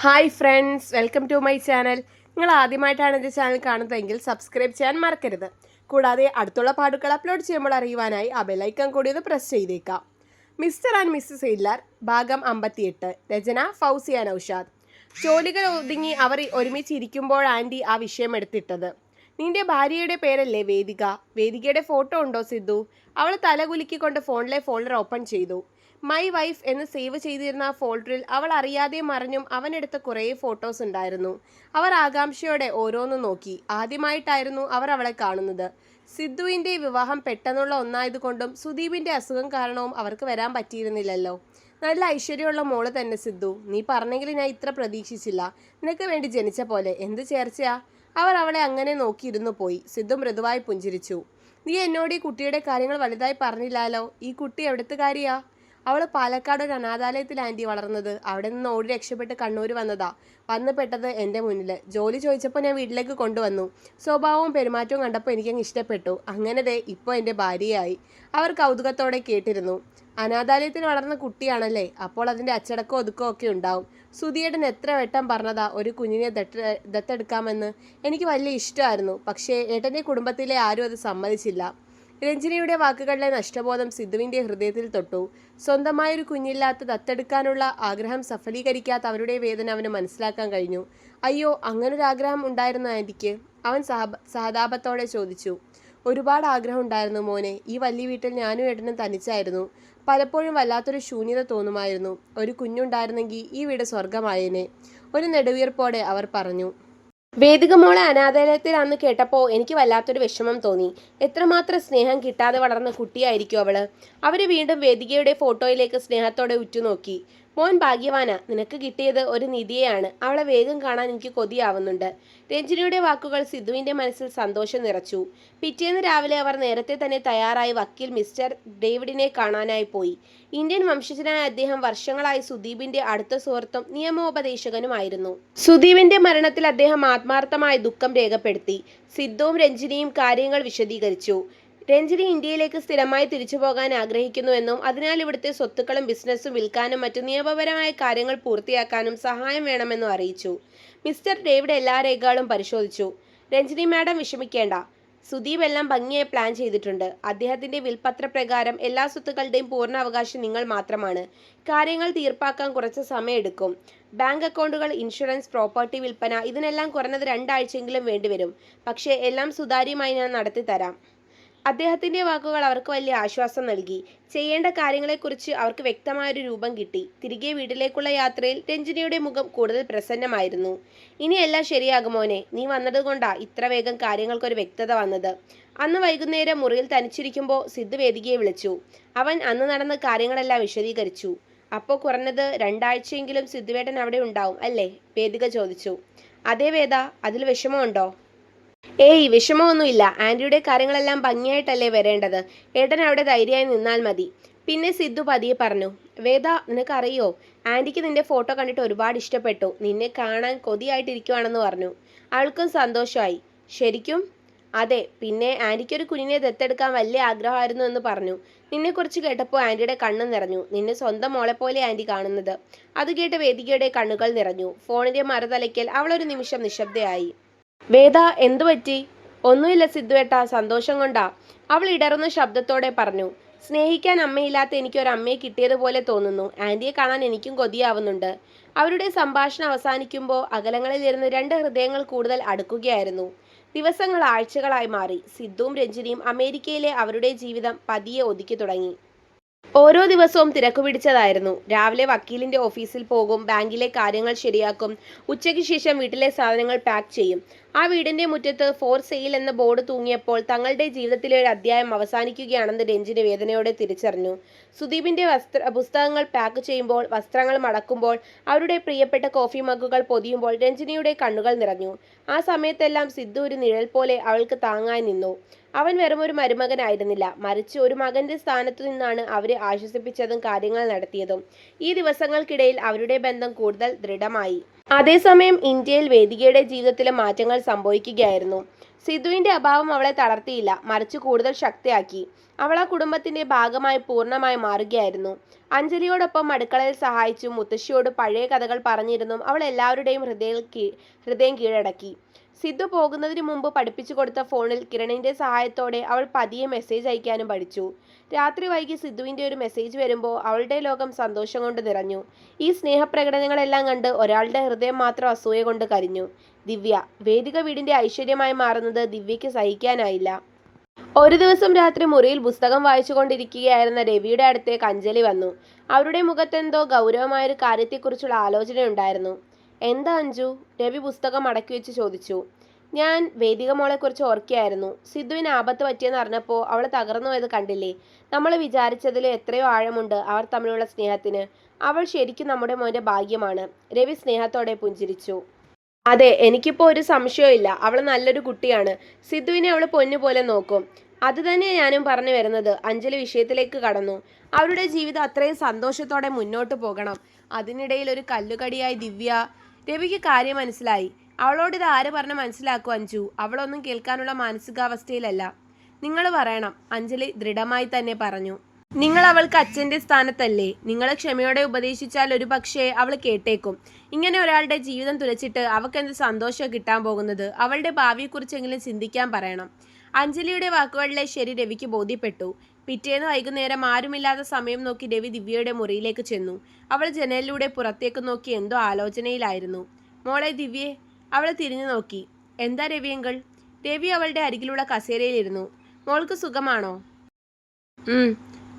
Hi friends welcome to my channel. നിങ്ങൾ ആദ്യമായിട്ടാണ് എന്റെ ചാനൽ കാണുന്നതെങ്കിൽ സബ്സ്ക്രൈബ് ചെയ്യാൻ മറക്കരുത്. കൂടാതെ അടുത്തുള്ള പാട്ടുകൾ അപ്ലോഡ് ചെയ്യുമ്പോൾ അറിയുവാനായി ആ ബെലൈക്കൺ കൂടി ഒന്ന് പ്രസ് ചെയ്തേക്കാം. മിസ്റ്റർ ആൻഡ് മിസ്സസ് ഹിറ്റ്ലർ ഭാഗം അമ്പത്തിയെട്ട് രചന ഫൗസിയ നൌഷാദ്. ജോലികൾ ഒതുങ്ങി അവർ ഒരുമിച്ച് ഇരിക്കുമ്പോൾ ആന്റി ആ വിഷയം എടുത്തിട്ടത്. നിന്റെ ഭാര്യയുടെ പേരല്ലേ വേദിക? വേദികയുടെ ഫോട്ടോ ഉണ്ടോ സിദ്ധു? അവൾ തലകുലുക്കിക്കൊണ്ട് ഫോണിലെ ഫോൾഡർ ഓപ്പൺ ചെയ്തു. മൈ വൈഫ് എന്ന് സേവ് ചെയ്തിരുന്ന ആ ഫോൾഡറിൽ അവൾ അറിയാതെ മറിഞ്ഞും അവനെടുത്ത കുറേ ഫോട്ടോസ് ഉണ്ടായിരുന്നു. അവർ ആകാംക്ഷയോടെ ഓരോന്ന് നോക്കി. ആദ്യമായിട്ടായിരുന്നു അവർ അവളെ കാണുന്നത്. സിദ്ധുവിന്റെ വിവാഹം പെട്ടെന്നുള്ള ഒന്നായതുകൊണ്ടും സുദീപിന്റെ അസുഖം കാരണവും അവർക്ക് വരാൻ പറ്റിയിരുന്നില്ലല്ലോ. നല്ല ഐശ്വര്യമുള്ള മോൾ തന്നെ സിദ്ധു. നീ പറഞ്ഞെങ്കിൽ ഞാൻ ഇത്ര പ്രതീക്ഷിച്ചില്ല. നിനക്ക് വേണ്ടി ജനിച്ച പോലെ എന്ത് ചേർച്ചയാ? അവർ അവളെ അങ്ങനെ നോക്കിയിരുന്നു പോയി. സിദ്ധു മൃദുവായി പുഞ്ചിരിച്ചു. നീ എന്നോട് ഈ കുട്ടിയുടെ കാര്യങ്ങൾ വലുതായി പറഞ്ഞില്ലാലോ? ഈ കുട്ടി എവിടുത്തുകാരിയാ? അവൾ പാലക്കാട് ഒരു അനാഥാലയത്തിൽ ആന്റി വളർന്നത്. അവിടെ നിന്ന് ഓടി രക്ഷപ്പെട്ട് കണ്ണൂർ വന്നതാ. വന്ന് പെട്ടത് എന്റെ മുന്നിൽ ജോലി ചോദിച്ചപ്പോൾ ഞാൻ വീട്ടിലേക്ക് കൊണ്ടുവന്നു. സ്വഭാവവും പെരുമാറ്റവും കണ്ടപ്പോൾ എനിക്കങ്ങ് ഇഷ്ടപ്പെട്ടു. അങ്ങനെ ദേ ഇപ്പോൾ എന്റെ ഭാര്യയായി. അവർ കൗതുകത്തോടെ കേട്ടിരുന്നു. അനാഥാലയത്തിൽ വളർന്ന കുട്ടിയാണല്ലേ? അപ്പോൾ അതിന്റെ അച്ചടക്കവും ഒതുക്കവും ഒക്കെ ഉണ്ടാവും. സുധിയേട്ടൻ എത്ര വട്ടം പറഞ്ഞതാ ഒരു കുഞ്ഞിനെ ദത്ത ദത്തെടുക്കാമെന്ന്. എനിക്ക് വലിയ ഇഷ്ടമായിരുന്നു. പക്ഷേ ഏട്ടന്റെ കുടുംബത്തിലെ ആരും അത് സമ്മതിച്ചില്ല. രഞ്ജിനിയുടെ വാക്കുകളിലെ നഷ്ടബോധം സിദ്ധുവിന്റെ ഹൃദയത്തിൽ തൊട്ടു. സ്വന്തമായൊരു കുഞ്ഞില്ലാത്ത ദത്തെടുക്കാനുള്ള ആഗ്രഹം സഫലീകരിക്കാത്ത അവരുടെ വേദന അവന് മനസ്സിലാക്കാൻ കഴിഞ്ഞു. അയ്യോ അങ്ങനൊരാഗ്രഹം ഉണ്ടായിരുന്ന ആന്റിക്ക് അവൻ സഹ സഹതാപത്തോടെ ചോദിച്ചു. ഒരുപാട് ആഗ്രഹം ഉണ്ടായിരുന്നു മോനെ. ഈ വലിയ വീട്ടിൽ ഞാനും ഏട്ടനും തനിച്ചായിരുന്നു. പലപ്പോഴും വല്ലാത്തൊരു ശൂന്യത തോന്നുമായിരുന്നു. ഒരു കുഞ്ഞുണ്ടായിരുന്നെങ്കിൽ ഈ വീട് സ്വർഗമായേനെ ഒരു നെടുവീർപ്പോടെ അവർ പറഞ്ഞു വേദിക മോളെ അനാഥാലയത്തിൽ അന്ന് കേട്ടപ്പോൾ എനിക്ക് വല്ലാത്തൊരു വിഷമം തോന്നി. എത്രമാത്രം സ്നേഹം കിട്ടാതെ വളർന്ന കുട്ടിയായിരിക്കും അവൾ. അവർ വീണ്ടും വേദികയുടെ ഫോട്ടോയിലേക്ക് സ്നേഹത്തോടെ ഉറ്റുനോക്കി. മോൻ ഭാഗ്യവാന. നിനക്ക് കിട്ടിയത് ഒരു നിധിയെയാണ്. അവളെ വേഗം കാണാൻ എനിക്ക് കൊതിയാവുന്നുണ്ട്. രഞ്ജിനിയുടെ വാക്കുകൾ സിദ്ധുവിന്റെ മനസ്സിൽ സന്തോഷം നിറച്ചു. പിറ്റേന്ന് രാവിലെ അവർ നേരത്തെ തന്നെ തയ്യാറായി വക്കീൽ മിസ്റ്റർ ഡേവിഡിനെ കാണാനായി പോയി. ഇന്ത്യൻ വംശജനായ അദ്ദേഹം വർഷങ്ങളായി സുദീപിന്റെ അടുത്ത സുഹൃത്തും നിയമോപദേശകനുമായിരുന്നു. സുദീപിന്റെ മരണത്തിൽ അദ്ദേഹം ആത്മാർത്ഥമായ ദുഃഖം രേഖപ്പെടുത്തി. സിദ്ധുവും രഞ്ജിനിയും കാര്യങ്ങൾ വിശദീകരിച്ചു. രഞ്ജിനി ഇന്ത്യയിലേക്ക് സ്ഥിരമായി തിരിച്ചു പോകാൻ ആഗ്രഹിക്കുന്നുവെന്നും അതിനാൽ ഇവിടുത്തെ സ്വത്തുക്കളും ബിസിനസ്സും വിൽക്കാനും മറ്റു നിയമപരമായ കാര്യങ്ങൾ പൂർത്തിയാക്കാനും സഹായം വേണമെന്നും അറിയിച്ചു. മിസ്റ്റർ ഡേവിഡ് എല്ലാ രേഖകളും പരിശോധിച്ചു. രഞ്ജിനി മാഡം വിഷമിക്കേണ്ട. സുദീപ് എല്ലാം ഭംഗിയായി പ്ലാൻ ചെയ്തിട്ടുണ്ട്. അദ്ദേഹത്തിന്റെ വിൽപത്രപ്രകാരം എല്ലാ സ്വത്തുക്കളുടെയും പൂർണ അവകാശം നിങ്ങൾ മാത്രമാണ്. കാര്യങ്ങൾ തീർപ്പാക്കാൻ കുറച്ച് സമയമെടുക്കും. ബാങ്ക് അക്കൗണ്ടുകൾ ഇൻഷുറൻസ് പ്രോപ്പർട്ടി വിൽപ്പന ഇതിനെല്ലാം കുറഞ്ഞത് രണ്ടാഴ്ചയെങ്കിലും വേണ്ടിവരും. പക്ഷേ എല്ലാം സുതാര്യമായി ഞാൻ നടത്തി തരാം അദ്ദേഹത്തിന്റെ വാക്കുകൾ അവർക്ക് വലിയ ആശ്വാസം നൽകി. ചെയ്യേണ്ട കാര്യങ്ങളെക്കുറിച്ച് അവർക്ക് വ്യക്തമായൊരു രൂപം കിട്ടി. തിരികെ വീട്ടിലേക്കുള്ള യാത്രയിൽ രഞ്ജിനിയുടെ മുഖം കൂടുതൽ പ്രസന്നമായിരുന്നു. ഇനിയെല്ലാം ശരിയാകുമോനെ നീ വന്നതുകൊണ്ടാ ഇത്ര വേഗം കാര്യങ്ങൾക്കൊരു വ്യക്തത വന്നത്. അന്ന് വൈകുന്നേരം മുറിയിൽ തനിച്ചിരിക്കുമ്പോൾ സിദ്ധു വേദികയെ വിളിച്ചു. അവൻ അന്ന് നടന്ന കാര്യങ്ങളെല്ലാം വിശദീകരിച്ചു. അപ്പോൾ കുറഞ്ഞത് രണ്ടാഴ്ചയെങ്കിലും സിദ്ധുവേട്ടൻ അവിടെ ഉണ്ടാവും അല്ലേ? വേദിക ചോദിച്ചു. അതേ വേദ. അതിൽ വിഷമമുണ്ടോ? ഏയ് വിഷമമൊന്നുമില്ല. ആന്റിയുടെ കാര്യങ്ങളെല്ലാം ഭംഗിയായിട്ടല്ലേ വരേണ്ടത്. ഏട്ടൻ അവിടെ ധൈര്യമായി നിന്നാൽ മതി. പിന്നെ സിദ്ധു പതിയെ പറഞ്ഞു വേദ നിനക്കറിയോ? ആന്റിക്ക് നിന്റെ ഫോട്ടോ കണ്ടിട്ട് ഒരുപാട് ഇഷ്ടപ്പെട്ടു. നിന്നെ കാണാൻ കൊതിയായിട്ടിരിക്കുവാണെന്ന് പറഞ്ഞു. അവൾക്കും സന്തോഷമായി. ശരിക്കും? അതെ പിന്നെ ആന്റിക്കൊരു കുഞ്ഞിനെ ദത്തെടുക്കാൻ വലിയ ആഗ്രഹമായിരുന്നു എന്ന് പറഞ്ഞു. നിന്നെക്കുറിച്ച് കേട്ടപ്പോൾ ആന്റിയുടെ കണ്ണ് നിറഞ്ഞു. നിന്നെ സ്വന്തം മോളെ പോലെ ആന്റി കാണുന്നത്. അത് കേട്ട് വേദികയുടെ കണ്ണുകൾ നിറഞ്ഞു. ഫോണിന്റെ മറുതലയ്ക്കൽ അവളൊരു നിമിഷം നിശബ്ദയായി. വേദ എന്തു പറ്റി? ഒന്നുമില്ല സിദ്ധുവേട്ട സന്തോഷം കൊണ്ടാ. അവൾ ഇടറുന്ന ശബ്ദത്തോടെ പറഞ്ഞു സ്നേഹിക്കാൻ അമ്മയില്ലാത്ത എനിക്ക് ഒരു അമ്മയെ കിട്ടിയതുപോലെ തോന്നുന്നു. ആന്റിയെ കാണാൻ എനിക്കും കൊതിയാവുന്നുണ്ട്. അവരുടെ സംഭാഷണം അവസാനിക്കുമ്പോൾ അകലങ്ങളിൽ ഇരുന്ന് രണ്ട് ഹൃദയങ്ങൾ കൂടുതൽ അടുക്കുകയായിരുന്നു. ദിവസങ്ങൾ ആഴ്ചകളായി മാറി. സിദ്ധുവും രഞ്ജിനിയും അമേരിക്കയിലെ അവരുടെ ജീവിതം പതിയെ ഒതുക്കി തുടങ്ങി. ഓരോ ദിവസവും തിരക്കു പിടിച്ചതായിരുന്നു. രാവിലെ വക്കീലിന്റെ ഓഫീസിൽ പോകും ബാങ്കിലെ കാര്യങ്ങൾ ശരിയാക്കും ഉച്ചയ്ക്ക് ശേഷം വീട്ടിലെ സാധനങ്ങൾ പാക്ക് ചെയ്യും. ആ വീടിന്റെ മുറ്റത്ത് ഫോർ സെയിൽ എന്ന ബോർഡ് തൂങ്ങിയപ്പോൾ തങ്ങളുടെ ജീവിതത്തിലെ ഒരു അധ്യായം അവസാനിക്കുകയാണെന്ന് രഞ്ജിന് വേദനയോടെ തിരിച്ചറിഞ്ഞു. സുദീപിന്റെ വസ്ത്ര പുസ്തകങ്ങൾ പാക്ക് ചെയ്യുമ്പോൾ വസ്ത്രങ്ങൾ മടക്കുമ്പോൾ അവരുടെ പ്രിയപ്പെട്ട കോഫി മഗ്ഗുകൾ പൊതിയുമ്പോൾ രഞ്ജിനിയുടെ കണ്ണുകൾ നിറഞ്ഞു. ആ സമയത്തെല്ലാം സിദ്ധു ഒരു നിഴൽ പോലെ അവൾക്ക് താങ്ങായി നിന്നു. അവൻ വെറും ഒരു മരുമകനായിരുന്നില്ല. മറിച്ച് ഒരു മകന്റെ സ്ഥാനത്തു നിന്നാണ് അവരെ ആശ്വസിപ്പിച്ചതും കാര്യങ്ങൾ നടത്തിയതും. ഈ ദിവസങ്ങൾക്കിടയിൽ അവരുടെ ബന്ധം കൂടുതൽ ദൃഢമായി. അതേസമയം ഇന്ത്യയിൽ വേദികയുടെ ജീവിതത്തിലെ മാറ്റങ്ങൾ സംഭവിക്കുകയായിരുന്നു സിദ്ധുവിന്റെ അഭാവം അവളെ തളർത്തിയില്ല. മറിച്ച് കൂടുതൽ ശക്തിയാക്കി. അവൾ ആ കുടുംബത്തിന്റെ ഭാഗമായി പൂർണമായി മാറുകയായിരുന്നു. അഞ്ജലിയോടൊപ്പം അടുക്കളയിൽ സഹായിച്ചും. മുത്തശ്ശിയോട് പഴയ കഥകൾ പറഞ്ഞിരുന്നും. അവൾ എല്ലാവരുടെയും ഹൃദയ ഹൃദയം കീഴടക്കി. സിദ്ധു പോകുന്നതിന് മുമ്പ് പഠിപ്പിച്ചു കൊടുത്ത ഫോണിൽ കിരണിന്റെ സഹായത്തോടെ അവൾ പതിയെ മെസ്സേജ് അയക്കാനും പഠിച്ചു. രാത്രി വൈകി സിദ്ധുവിന്റെ ഒരു മെസ്സേജ് വരുമ്പോൾ അവളുടെ ലോകം സന്തോഷം കൊണ്ട് നിറഞ്ഞു. ഈ സ്നേഹപ്രകടനങ്ങളെല്ലാം കണ്ട് ഒരാളുടെ ഹൃദയം മാത്രം അസൂയ കൊണ്ട് കരിഞ്ഞു. ദിവ്യ വേദിക വീടിന്റെ ഐശ്വര്യമായി മാറുന്നത് ദിവ്യയ്ക്ക് സഹിക്കാനായില്ല. ഒരു ദിവസം രാത്രി മുറിയിൽ പുസ്തകം വായിച്ചുകൊണ്ടിരിക്കുകയായിരുന്ന രവിയുടെ അടുത്തേക്ക് അഞ്ജലി വന്നു. അവരുടെ മുഖത്തെന്തോ ഗൗരവമായൊരു കാര്യത്തെക്കുറിച്ചുള്ള ആലോചനയുണ്ടായിരുന്നു. എന്താ അഞ്ജു രവി പുസ്തകം അടക്കി വെച്ച് ചോദിച്ചു. ഞാൻ വേദിക മോളെക്കുറിച്ച് ഓർക്കുകയായിരുന്നു. സിദ്ധുവിന് ആപത്ത് പറ്റിയെന്ന് അറിഞ്ഞപ്പോൾ അവൾ തകർന്നു പോയത് കണ്ടില്ലേ? നമ്മൾ വിചാരിച്ചതിൽ എത്രയോ ആഴമുണ്ട് അവർ തമ്മിലുള്ള സ്നേഹത്തിന്. അവൾ ശരിക്കും നമ്മുടെ മോന്റെ ഭാഗ്യമാണ് രവി സ്നേഹത്തോടെ പുഞ്ചിരിച്ചു. അതെ എനിക്കിപ്പോൾ ഒരു സംശയമില്ല അവൾ നല്ലൊരു കുട്ടിയാണ്. സിദ്ധുവിനെ അവൾ പൊന്നു പോലെ നോക്കും. അത് തന്നെ ഞാനും പറഞ്ഞു വരുന്നത്. അഞ്ജലി വിഷയത്തിലേക്ക് കടന്നു. അവരുടെ ജീവിതം അത്രയും സന്തോഷത്തോടെ മുന്നോട്ട് പോകണം. അതിനിടയിൽ ഒരു കല്ലുകടിയായി ദിവ്യ രവിക്ക് കാര്യം മനസ്സിലായി. അവളോട് ഇത് ആര് പറഞ്ഞ് മനസ്സിലാക്കൂ അഞ്ജു? അവളൊന്നും കേൾക്കാനുള്ള മാനസികാവസ്ഥയിലല്ല. നിങ്ങൾ പറയണം. അഞ്ജലി ദൃഢമായി തന്നെ പറഞ്ഞു. നിങ്ങൾ അവൾക്ക് അച്ഛന്റെ സ്ഥാനത്തല്ലേ? നിങ്ങളെ ക്ഷമയോടെ ഉപദേശിച്ചാൽ ഒരു പക്ഷേ അവൾ കേട്ടേക്കും. ഇങ്ങനെ ഒരാളുടെ ജീവിതം തുലച്ചിട്ട് അവൾക്ക് സന്തോഷം കിട്ടാൻ പോകുന്നത്? അവളുടെ ഭാവിയെക്കുറിച്ചെങ്കിലും ചിന്തിക്കാൻ പറയണം. അഞ്ജലിയുടെ വാക്കുകളിലെ ശരി രവിക്ക് ബോധ്യപ്പെട്ടു. പിറ്റേന്ന് വൈകുന്നേരം ആരുമില്ലാത്ത സമയം നോക്കി രവി ദിവ്യയുടെ മുറിയിലേക്ക് ചെന്നു. അവൾ ജനലിലൂടെ പുറത്തേക്ക് നോക്കി എന്തോ ആലോചനയിലായിരുന്നു. മോളെ ദിവ്യേ അവൾ തിരിഞ്ഞു നോക്കി. എന്താ രവിയങ്കൾ രവി അവളുടെ അരികിലുള്ള കസേരയിലിരുന്നു. മോൾക്ക് സുഖമാണോ?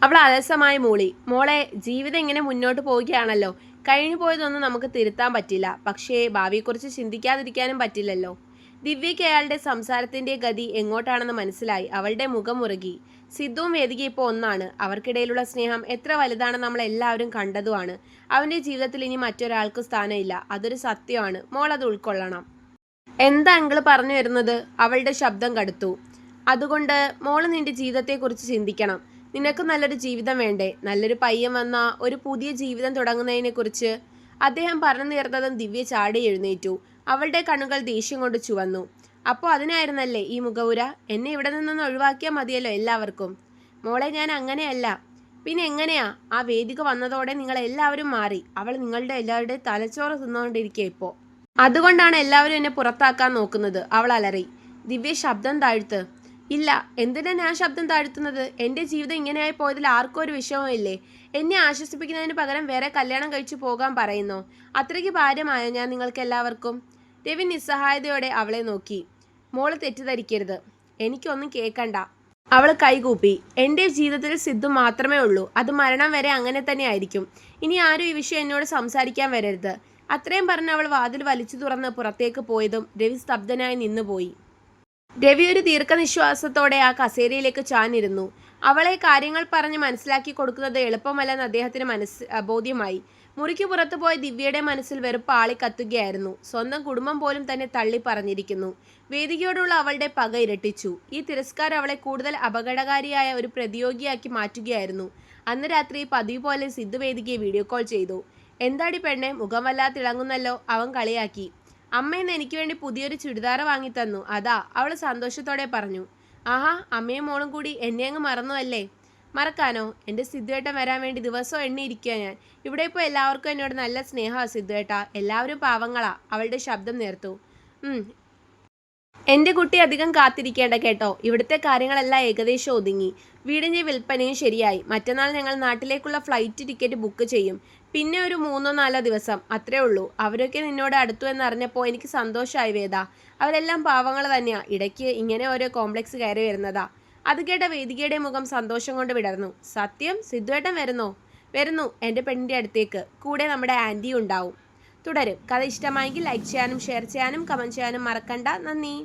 അവൾ അലസമായി മൂളി. മോളെ ജീവിതം ഇങ്ങനെ മുന്നോട്ട് പോവുകയാണല്ലോ. കഴിഞ്ഞു പോയതൊന്നും നമുക്ക് തിരുത്താൻ പറ്റില്ല. പക്ഷേ ഭാവിയെക്കുറിച്ച് ചിന്തിക്കാതിരിക്കാനും പറ്റില്ലല്ലോ. ദിവ്യയ്ക്ക് അയാളുടെ സംസാരത്തിന്റെ ഗതി എങ്ങോട്ടാണെന്ന് മനസ്സിലായി. അവളുടെ മുഖം മുറുകി. സിദ്ധുവും വേദിക ഇപ്പോൾ ഒന്നാണ്. അവർക്കിടയിലുള്ള സ്നേഹം എത്ര വലുതാണ് നമ്മൾ എല്ലാവരും കണ്ടതുമാണ്. അവന്റെ ജീവിതത്തിൽ ഇനി മറ്റൊരാൾക്ക് സ്ഥാനമില്ല. അതൊരു സത്യമാണ്. മോൾ അത് ഉൾക്കൊള്ളണം. എന്താ അങ്കിൾ പറഞ്ഞു വരുന്നത്? അവളുടെ ശബ്ദം കടുത്തു. അതുകൊണ്ട് മോൾ നിന്റെ ജീവിതത്തെക്കുറിച്ച് ചിന്തിക്കണം. നിനക്ക് നല്ലൊരു ജീവിതം വേണ്ടേ? നല്ലൊരു പയ്യൻ വന്ന ഒരു പുതിയ ജീവിതം തുടങ്ങുന്നതിനെ കുറിച്ച് അദ്ദേഹം പറഞ്ഞു തീർന്നതും ദിവ്യ ചാടി എഴുന്നേറ്റു. അവളുടെ കണ്ണുകൾ ദേഷ്യം കൊണ്ട് ചുവന്നു. അപ്പോൾ അതിനായിരുന്നല്ലേ ഈ മുഖവുര? എന്നെ ഇവിടെ നിന്നൊന്ന് ഒഴിവാക്കിയാൽ മതിയല്ലോ എല്ലാവർക്കും. മോളെ ഞാൻ അങ്ങനെയല്ല. പിന്നെ എങ്ങനെയാ? ആ വേദിക വന്നതോടെ നിങ്ങൾ എല്ലാവരും മാറി. അവൾ നിങ്ങളുടെ എല്ലാവരുടെ തലച്ചോറ് തിന്നുകൊണ്ടിരിക്കുക ഇപ്പോൾ അതുകൊണ്ടാണ് എല്ലാവരും എന്നെ പുറത്താക്കാൻ നോക്കുന്നത്. അവൾ അലറി. ദിവ്യ ശബ്ദം താഴ്ത്ത്. ഇല്ല എന്തിനാ ഞാൻ ശബ്ദം താഴ്ത്തുന്നത്? എന്റെ ജീവിതം ഇങ്ങനെയായി പോയതിൽ ആർക്കും ഒരു വിഷമമില്ലേ എന്നെ ആശ്വസിപ്പിക്കുന്നതിന് പകരം വേറെ കല്യാണം കഴിച്ചു പോകാൻ പറയുന്നു. അത്രയ്ക്ക് ഭാര്യമായോ ഞാൻ നിങ്ങൾക്ക് എല്ലാവർക്കും. രവി നിസ്സഹായതയോടെ അവളെ നോക്കി. മോൾ തെറ്റിദ്ധരിക്കരുത്. എനിക്കൊന്നും കേൾക്കണ്ട. അവൾ കൈകൂപ്പി. എന്റെ ജീവിതത്തിൽ സിദ്ധു മാത്രമേ ഉള്ളൂ. അത് മരണം വരെ അങ്ങനെ തന്നെ ആയിരിക്കും. ഇനി ആരും ഈ വിഷയം എന്നോട് സംസാരിക്കാൻ വരരുത്. അത്രയും പറഞ്ഞ് അവൾ വാതിൽ വലിച്ചു തുറന്ന് പുറത്തേക്ക് പോയതും രവി സ്തബ്ധനായി നിന്നുപോയി. രവി ഒരു ദീർഘനിശ്വാസത്തോടെ ആ കസേരയിലേക്ക് ചാഞ്ഞിരുന്നു. അവളെ കാര്യങ്ങൾ പറഞ്ഞ് മനസ്സിലാക്കി കൊടുക്കുന്നത് എളുപ്പമല്ലെന്ന് അദ്ദേഹത്തിന് മനസ്സ് ബോധ്യമായി. മുറിക്ക് പുറത്തു പോയ ദിവ്യയുടെ മനസ്സിൽ വെറുപ്പ് ആളി കത്തുകയായിരുന്നു. സ്വന്തം കുടുംബം പോലും തന്നെ തള്ളി പറഞ്ഞിരിക്കുന്നു. വേദികയോടുള്ള അവളുടെ പക ഇരട്ടിച്ചു. ഈ തിരസ്കാരം അവളെ കൂടുതൽ അപകടകാരിയായ ഒരു പ്രതിയോഗിയാക്കി മാറ്റുകയായിരുന്നു. അന്ന് രാത്രി പതിവ് പോലെ സിദ്ധു വേദികയെ വീഡിയോ കോൾ ചെയ്തു. എന്താടി പെണ്ണെ മുഖം വല്ലാതെ തിളങ്ങുന്നല്ലോ അവൻ കളിയാക്കി. അമ്മയെന്ന് എനിക്ക് വേണ്ടി പുതിയൊരു ചുരിദാർ വാങ്ങി തന്നു. അതാ അവൾ സന്തോഷത്തോടെ പറഞ്ഞു. ആഹാ അമ്മയും മോളും കൂടി എന്നെ അങ്ങ് മറന്നു അല്ലേ മറക്കാനോ? എന്റെ സിദ്ധുവേട്ടൻ വരാൻ വേണ്ടി ദിവസവും എണ്ണിയിരിക്കുക ഞാൻ. ഇവിടെ ഇപ്പോൾ എല്ലാവർക്കും എന്നോട് നല്ല സ്നേഹമാണ് സിദ്ധുവേട്ട. എല്ലാവരും പാവങ്ങളാ. അവളുടെ ശബ്ദം നേർത്തു. എന്റെ കുട്ടി അധികം കാത്തിരിക്കേണ്ട കേട്ടോ. ഇവിടുത്തെ കാര്യങ്ങളെല്ലാം ഏകദേശം ഒതുങ്ങി. വീടിന്റെ വിൽപ്പനയും ശരിയായി. മറ്റന്നാൾ ഞങ്ങൾ നാട്ടിലേക്കുള്ള ഫ്ലൈറ്റ് ടിക്കറ്റ് ബുക്ക് ചെയ്യും. പിന്നെ ഒരു മൂന്നോ നാലോ ദിവസം അത്രേ ഉള്ളൂ. അവരൊക്കെ നിന്നോട് അടുത്തു എന്നറിഞ്ഞപ്പോൾ എനിക്ക് സന്തോഷമായി വേദ. അവരെല്ലാം പാവങ്ങൾ തന്നെയാ. ഇടയ്ക്ക് ഇങ്ങനെ ഓരോ കോംപ്ലക്സ് കയറി വരുന്നതാ. അത് കേട്ട വേദികയുടെ മുഖം സന്തോഷം കൊണ്ട് വിടർന്നു. സത്യം? സിദ്ധുവേട്ടൻ വരുന്നോ? വരുന്നു. എന്റെ പെണ്ണിന്റെ അടുത്തേക്ക്. കൂടെ നമ്മുടെ ആന്റി ഉണ്ടാവും. തുടരും. കഥ ഇഷ്ടമായെങ്കിൽ ലൈക്ക് ചെയ്യാനും ഷെയർ ചെയ്യാനും കമന്റ് ചെയ്യാനും മറക്കണ്ട. നന്ദി.